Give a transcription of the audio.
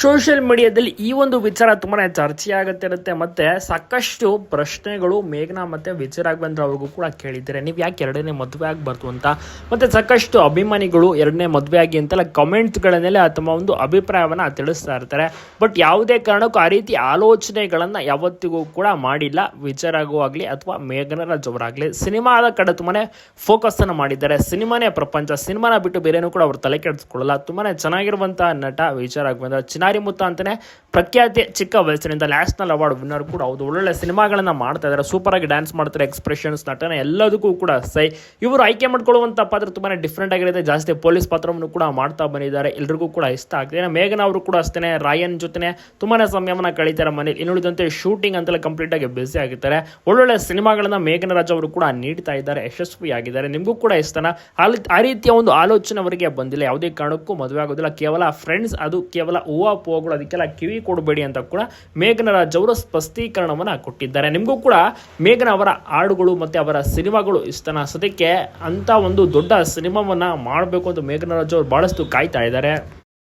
Social ಮೀಡಿಯಾದಲ್ಲಿ ಈ ಒಂದು ವಿಚಾರ ತುಂಬಾ ಚರ್ಚೆ ಆಗುತ್ತಿರುತ್ತೆ ಮತ್ತೆ ಸಾಕಷ್ಟು ಪ್ರಶ್ನೆಗಳು ಮೇಘನಾ ಮತ್ತೆ ವಿಜಯ ರಾಘವೇಂದ್ರ ಅವ್ರಿಗೂ ಕೂಡ ಕೇಳಿದ್ದಾರೆ. ನೀವು ಯಾಕೆ ಎರಡನೇ ಮದುವೆ ಆಗಬಾರ್ದು ಅಂತ? ಮತ್ತೆ ಸಾಕಷ್ಟು ಅಭಿಮಾನಿಗಳು ಎರಡನೇ ಮದುವೆ ಆಗಿ ಅಂತೆಲ್ಲ ಕಮೆಂಟ್ಸ್ಗಳನ್ನೆಲ್ಲ ತಮ್ಮ ಒಂದು ಅಭಿಪ್ರಾಯವನ್ನ ತಿಳಿಸ್ತಾ ಇರ್ತಾರೆ. ಬಟ್ ಯಾವುದೇ ಕಾರಣಕ್ಕೂ ಆ ರೀತಿ ಆಲೋಚನೆಗಳನ್ನು ಯಾವತ್ತಿಗೂ ಕೂಡ ಮಾಡಿಲ್ಲ ವಿಜಯ ರಾಘವ್ ಆಗಲಿ ಅಥವಾ ಮೇಘನರಾಜ್ ಅವರಾಗಲಿ ಸಿನಿಮಾದ ಕಡೆ ತುಂಬಾನೇ ಫೋಕಸನ್ನು ಮಾಡಿದ್ದಾರೆ. ಸಿನಿಮಾನೇ ಪ್ರಪಂಚ. ಸಿನಿಮಾನ ಬಿಟ್ಟು ಬೇರೆನೂ ಕೂಡ ಅವ್ರು ತಲೆ ಕೆಡಿಸ್ಕೊಳ್ಳಲ್ಲ. ತುಂಬಾ ಚೆನ್ನಾಗಿರುವಂತಹ ನಟ ವಿಜಯ ರಾಘವೇಂದ್ರ. ಚಿನಾರಿ ಮುತ್ತ ಅಂತಲೇ ಪ್ರಖ್ಯಾತಿ ಚಿಕ್ಕ ವಯಸ್ಸಿನಿಂದ ನ್ಯಾಷನಲ್ ಅವಾರ್ಡ್ ವಿನ್ನರ್ ಕೂಡ ಹೌದು. ಒಳ್ಳೊಳ್ಳೆ ಸಿನಿಮಾಗಳನ್ನು ಮಾಡ್ತಾ ಇದ್ದಾರೆ ಸೂಪರ್ ಆಗಿ ಡ್ಯಾನ್ಸ್ ಮಾಡ್ತಾರೆ ಎಕ್ಸ್ಪ್ರೆಷನ್ಸ್ ನಟನೆ ಎಲ್ಲದಕ್ಕೂ ಕೂಡ ಸೈ. ಇವರು ಆಯ್ಕೆ ಮಾಡ್ಕೊಳ್ಳುವಂಥ ಪಾತ್ರ ತುಂಬಾ ಡಿಫ್ರೆಂಟ್ ಆಗಿರುತ್ತೆ ಜಾಸ್ತಿ ಪೊಲೀಸ್ ಪಾತ್ರವನ್ನು ಕೂಡ ಮಾಡ್ತಾ ಬಂದಿದ್ದಾರೆ. ಎಲ್ರಿಗೂ ಕೂಡ ಇಷ್ಟ ಆಗ್ತದೆ. ಮೇಘನ ಅವರು ಕೂಡ ಅಷ್ಟೇ ರಾಯನ್ ಜೊತೆ ತುಂಬಾ ಸಮಯವನ್ನು ಕಳೀತಾರೆ ಮನೇಲಿ. ಇನ್ನುಳಿದಂತೆ ಶೂಟಿಂಗ್ ಅಂತೆಲ್ಲ ಕಂಪ್ಲೀಟ್ ಆಗಿ ಬ್ಯುಸಿ ಆಗಿರ್ತಾರೆ. ಒಳ್ಳೊಳ್ಳೆ ಸಿನಿಮಾಗಳನ್ನ ಮೇಘನರಾಜ್ ಅವರು ಕೂಡ ನೀಡ್ತಾ ಇದ್ದಾರೆ. ಯಶಸ್ವಿಯಾಗಿದ್ದಾರೆ. ನಿಮಗೂ ಕೂಡ ಇಷ್ಟನ? ಆ ರೀತಿಯ ಒಂದು ಆಲೋಚನೆ ಅವರಿಗೆ ಬಂದಿಲ್ಲ. ಯಾವುದೇ ಕಾರಣಕ್ಕೂ ಮದುವೆ ಆಗೋದಿಲ್ಲ. ಕೇವಲ ಫ್ರೆಂಡ್ಸ್ ಅದು ಕೇವಲ ಹೂವ ಪೂವಗಳು ಅದಕ್ಕೆಲ್ಲ ಕಿವಿ ಕೊಡಬೇಡಿ ಅಂತ ಕೂಡ ಮೇಘನ ಅವರು ಸ್ಪಷ್ಟೀಕರಣವನ್ನ ಕೊಟ್ಟಿದ್ದಾರೆ. ನಿಮಗೂ ಕೂಡ ಮೇಘನ ಅವರ ಹಾಡುಗಳು ಮತ್ತೆ ಅವರ ಸಿನಿಮಾಗಳು ಇಷ್ಟನ ಸದ್ಯಕ್ಕೆ ಅಂತ ಒಂದು ದೊಡ್ಡ ಸಿನಿಮಾವನ್ನ ಮಾಡಬೇಕು ಅಂತ ಮೇಘನ ರಾಜ್ ಅವರು ಬಹಳಷ್ಟು ಕಾಯ್ತಾ ಇದ್ದಾರೆ.